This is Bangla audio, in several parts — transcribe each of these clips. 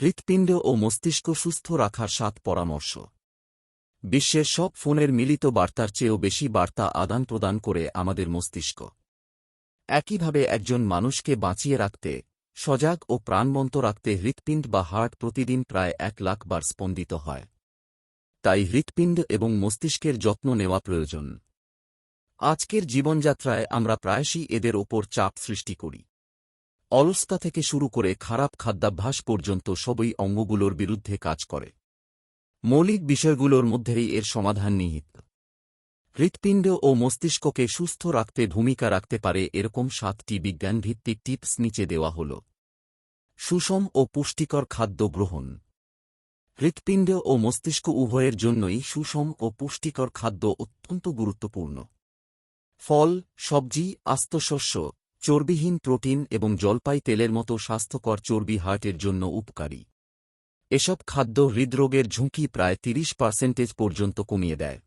হৃৎপিণ্ড ও মস্তিষ্ক সুস্থ রাখার সাত পরামর্শ। বিশ্বের সব ফোনের মিলিত বার্তার চেয়েও বেশি বার্তা আদান প্রদান করে আমাদের মস্তিষ্ক। একইভাবে একজন মানুষকে বাঁচিয়ে রাখতে, সজাগ ও প্রাণবন্ত রাখতে হৃৎপিণ্ড বা হার্ট প্রতিদিন প্রায় এক লাখ বার স্পন্দিত হয়। তাই হৃৎপিণ্ড এবং মস্তিষ্কের যত্ন নেওয়া প্রয়োজন। আজকের জীবনযাত্রায় আমরা প্রায়শই এদের ওপর চাপ সৃষ্টি করি। অলস্তা থেকে শুরু করে খারাপ খাদ্যাভ্যাস পর্যন্ত সবই অঙ্গগুলোর বিরুদ্ধে কাজ করে। মৌলিক বিষয়গুলোর মধ্যেই এর সমাধান নিহিত। হৃৎপিণ্ড ও মস্তিষ্ককে সুস্থ রাখতে ভূমিকা রাখতে পারে এরকম সাতটি বিজ্ঞানভিত্তিক টিপস নিচে দেওয়া হল। সুষম ও পুষ্টিকর খাদ্য গ্রহণ। হৃৎপিণ্ড ও মস্তিষ্ক উভয়ের জন্যই সুষম ও পুষ্টিকর খাদ্য অত্যন্ত গুরুত্বপূর্ণ। ফল, সবজি আস্তশস্য চর্বিহীন প্রোটিন এবং জলপাই তেলের মতো স্বাস্থ্যকর চর্বি হার্টের জন্য উপকারী। এসব খাদ্য হৃদরোগের ঝুঁকি প্রায় তিরিশ পার্সেন্টেজ পর্যন্ত কমিয়ে দেয়।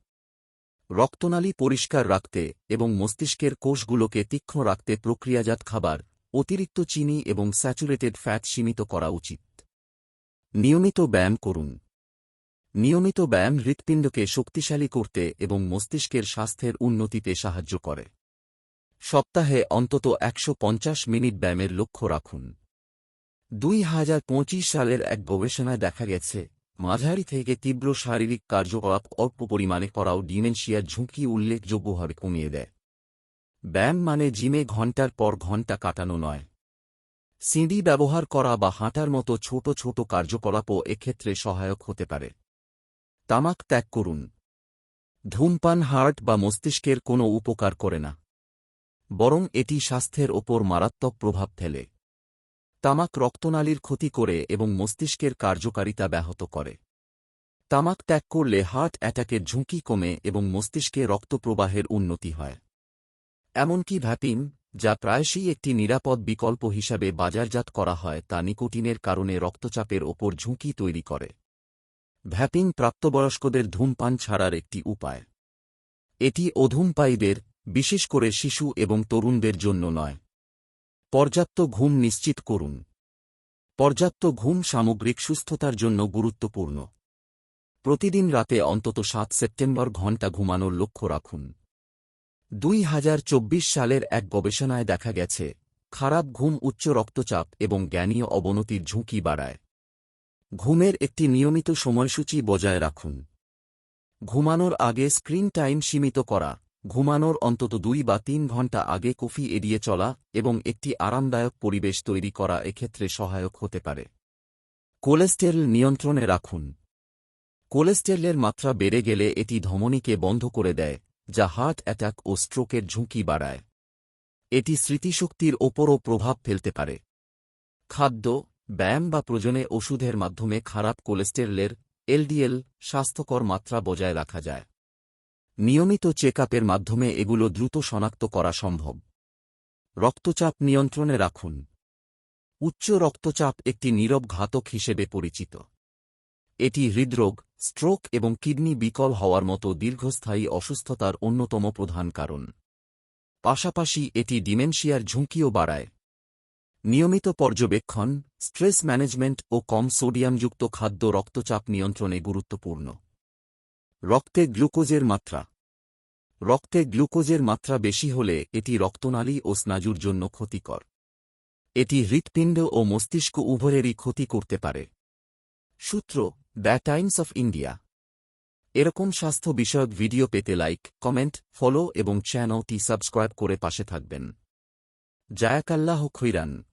রক্তনালী পরিষ্কার রাখতে এবং মস্তিষ্কের কোষগুলোকে তীক্ষ্ণ রাখতে প্রক্রিয়াজাত খাবার, অতিরিক্ত চিনি এবং স্যাচুরেটেড ফ্যাট সীমিত করা উচিত। নিয়মিত ব্যায়াম করুন। নিয়মিত ব্যায়াম হৃৎপিণ্ডকে শক্তিশালী করতে এবং মস্তিষ্কের স্বাস্থ্যের উন্নতিতে সাহায্য করে। সপ্তাহে অন্তত একশো পঞ্চাশ মিনিট ব্যায়ামের লক্ষ্য রাখুন। দুই হাজার পঁচিশ সালের এক গবেষণায় দেখা গেছে, মাঝারি থেকে তীব্র শারীরিক কার্যকলাপ অল্প পরিমাণে করাও ডিমেনশিয়ার ঝুঁকি উল্লেখযোগ্যভাবে কমিয়ে দেয়। ব্যায়াম মানে জিমে ঘণ্টার পর ঘণ্টা কাটানো নয়। সিঁড়ি ব্যবহার করা বা হাঁটার মতো ছোট ছোট কার্যকলাপও এক্ষেত্রে সহায়ক হতে পারে। তামাক ত্যাগ করুন। ধূমপান, হার্ট বা মস্তিষ্কের কোনো উপকার করে না। বরং এটি স্বাস্থ্যের ওপর মারাত্মক প্রভাব ফেলে। তামাক রক্তনালীর ক্ষতি করে এবং মস্তিষ্কের কার্যকারিতা ব্যাহত করে। তামাক ত্যাগ করলে হার্ট অ্যাটাকের ঝুঁকি কমে এবং মস্তিষ্কে রক্তপ্রবাহের উন্নতি হয়। এমনকি ভ্যাপিন যা প্রায়শই একটি নিরাপদ বিকল্প হিসাবে বাজারজাত করা হয়, তা নিকোটিনের কারণে রক্তচাপের ওপর ঝুঁকি তৈরি করে। ভ্যাপিং প্রাপ্তবয়স্কদের ধূমপান ছাড়ার একটি উপায়। এটি অধূমপায়ীদের বিশেষ করে শিশু এবং তরুণদের জন্য নয়। পর্যাপ্ত ঘুম নিশ্চিত করুন। পর্যাপ্ত ঘুম সামগ্রিক সুস্থতার জন্য গুরুত্বপূর্ণ। প্রতিদিন রাতে অন্তত সাত সেপ্টেম্বর ঘণ্টা ঘুমানোর লক্ষ্য রাখুন। দুই হাজার চব্বিশ সালের এক গবেষণায় দেখা গেছে, খারাপ ঘুম উচ্চ রক্তচাপ এবং জ্ঞানীয় অবনতির ঝুঁকি বাড়ায়। ঘুমের একটি নিয়মিত সময়সূচি বজায় রাখুন। ঘুমানোর আগে স্ক্রিন টাইম সীমিত করা। ঘুমানোর অন্তত দুই বা তিন ঘণ্টা আগে কফি এড়িয়ে চলা এবং একটি আরামদায়ক পরিবেশ তৈরি করা এক্ষেত্রে সহায়ক হতে পারে। কোলেস্টেরল নিয়ন্ত্রণে রাখুন। কোলেস্টেরলের মাত্রা বেড়ে গেলে এটি ধমনীকে বন্ধ করে দেয়, যা হার্ট অ্যাটাক ও স্ট্রোকের ঝুঁকি বাড়ায়। এটি স্মৃতিশক্তির ওপরও প্রভাব ফেলতে পারে। খাদ্য, ব্যায়াম বা প্রজনে ওষুধের মাধ্যমে খারাপ কোলেস্টেরলের এলডিএল স্বাস্থ্যকর মাত্রা বজায় রাখা যায়। নিয়মিত চেক মাধ্যমে এগুলো দ্রুত শনাক্ত করা সম্ভব। রক্তচাপ নিয়ন্ত্রণে রাখুন। উচ্চ রক্তচাপ একটি নীরব ঘাতক হিসেবে পরিচিত। এটি হৃদরোগ, স্ট্রোক এবং কিডনি বিকল হওয়ার মতো দীর্ঘস্থায়ী অসুস্থতার অন্যতম প্রধান কারণ। পাশাপাশি এটি ডিমেনশিয়ার ঝুঁকিও বাড়ায়। নিয়মিত পর্যবেক্ষণ, স্ট্রেস ম্যানেজমেন্ট ও কম সোডিয়ামযুক্ত খাদ্য রক্তচাপ নিয়ন্ত্রণে গুরুত্বপূর্ণ। রক্তে গ্লুকোজের মাত্রা। রক্তে গ্লুকোজের মাত্রা বেশি হলে এটি রক্তনালী ও স্নাজুর জন্য ক্ষতিকর। এটি হৃৎপিণ্ড ও মস্তিষ্ক উভয়েরই ক্ষতি করতে পারে। সূত্র, দ্য টাইমস অফ ইন্ডিয়া। এরকম স্বাস্থ্য বিষয়ক ভিডিও পেতে লাইক, কমেন্ট, ফলো এবং চ্যানেলটি সাবস্ক্রাইব করে পাশে থাকবেন। জায়াকাল্লাহ খৈরান।